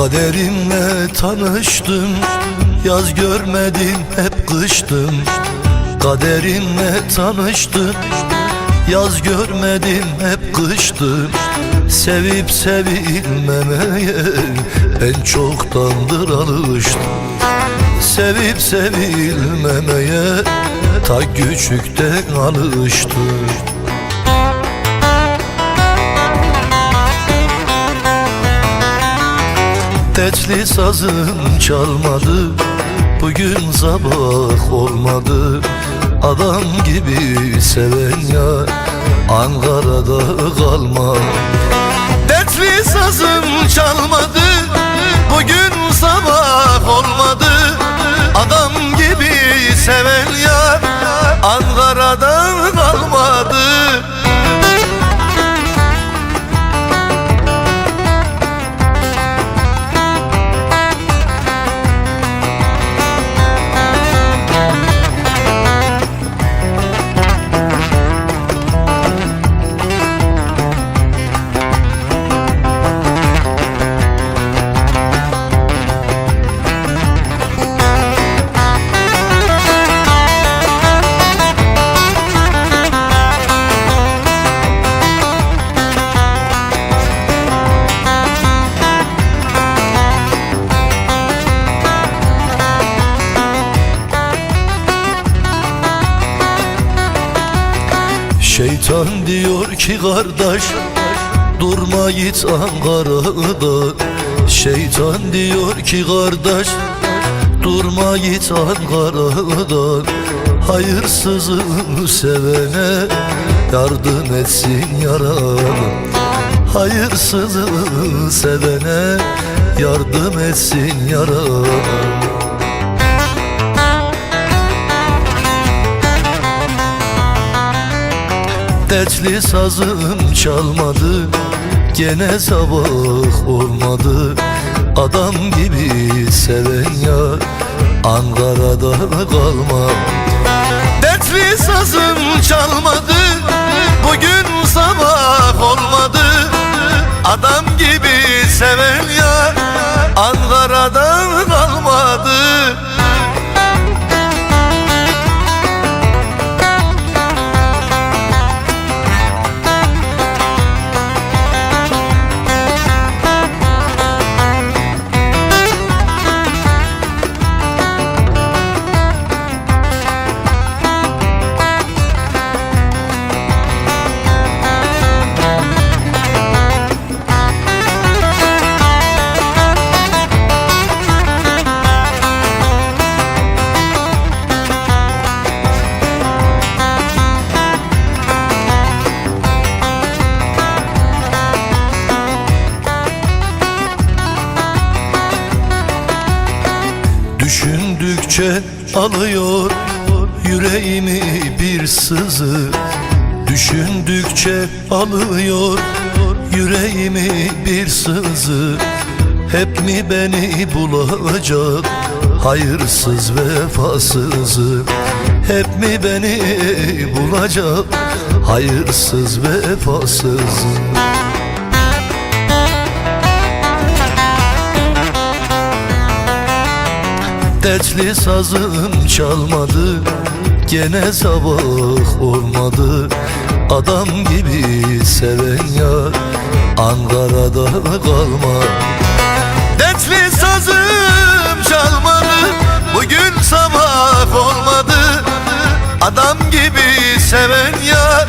Kaderimle tanıştım Yaz görmedim hep kıştım. Kaderimle tanıştım Yaz görmedim hep kıştım. Sevip sevilmemeye Ben çoktandır alıştım. Sevip sevilmemeye Ta küçükten alıştım Dertli sazım çalmadı Bugün sabah olmadı. Adam gibi seven ya Ankara'da kalma Şeytan diyor ki kardeş Durma git Ankara'da. Şeytan diyor ki kardeş Durma git Ankara'da. Hayırsızı sevene Yardım etsin yaralı. Hayırsızı sevene Yardım etsin yaralı Dertli sazım çalmadı Gene sabah olmadı. Adam gibi seven ya Ankara'da kalma. Dertli sazım çalmadı Bugün sabah olmadı. Adam gibi seven ya Düşündükçe alıyor yüreğimi bir sızı. Düşündükçe alıyor yüreğimi bir sızı. Hep mi beni bulacak hayırsız vefasızı? Hep mi beni bulacak hayırsız vefasızı Dertli sazım çalmadı Gene sabah olmadı. Adam gibi seven ya Ankara'da kalma Dertli sazım çalmadı Bugün sabah olmadı. Adam gibi seven ya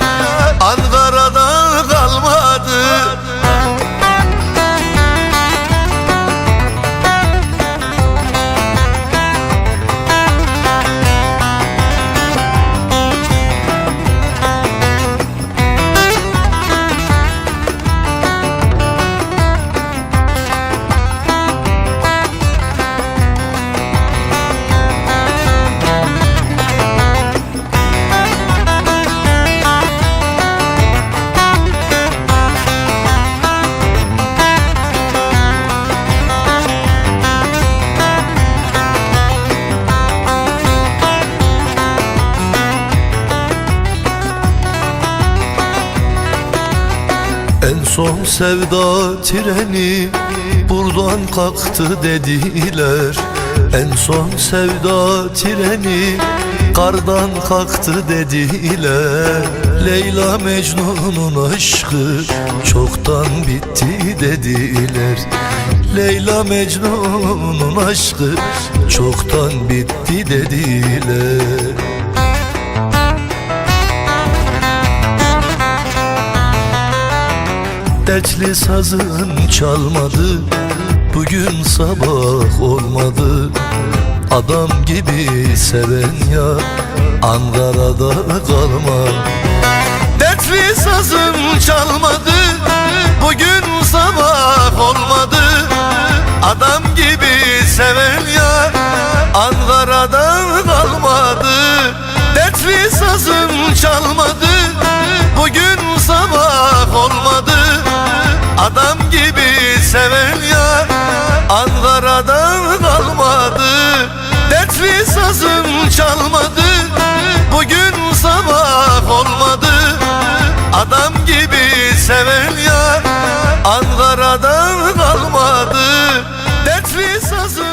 son sevda treni buradan kalktı dediler. En son sevda treni kardan kalktı dediler. Leyla Mecnun'un aşkı çoktan bitti dediler. Leyla Mecnun'un aşkı çoktan bitti dediler Dertli sazın çalmadı. Bugün sabah olmadı. Adam gibi seven ya Ankara'da kalma Dertli sazım çalmadı. Bugün sabah olmadı. Adam gibi seven ya Ankara'da kalmadı. Dertli sazım çalmadı sazım çalmadı Bugün sabah olmadı. Adam gibi seven ya Ankara'da kalmadı. Dertli sazım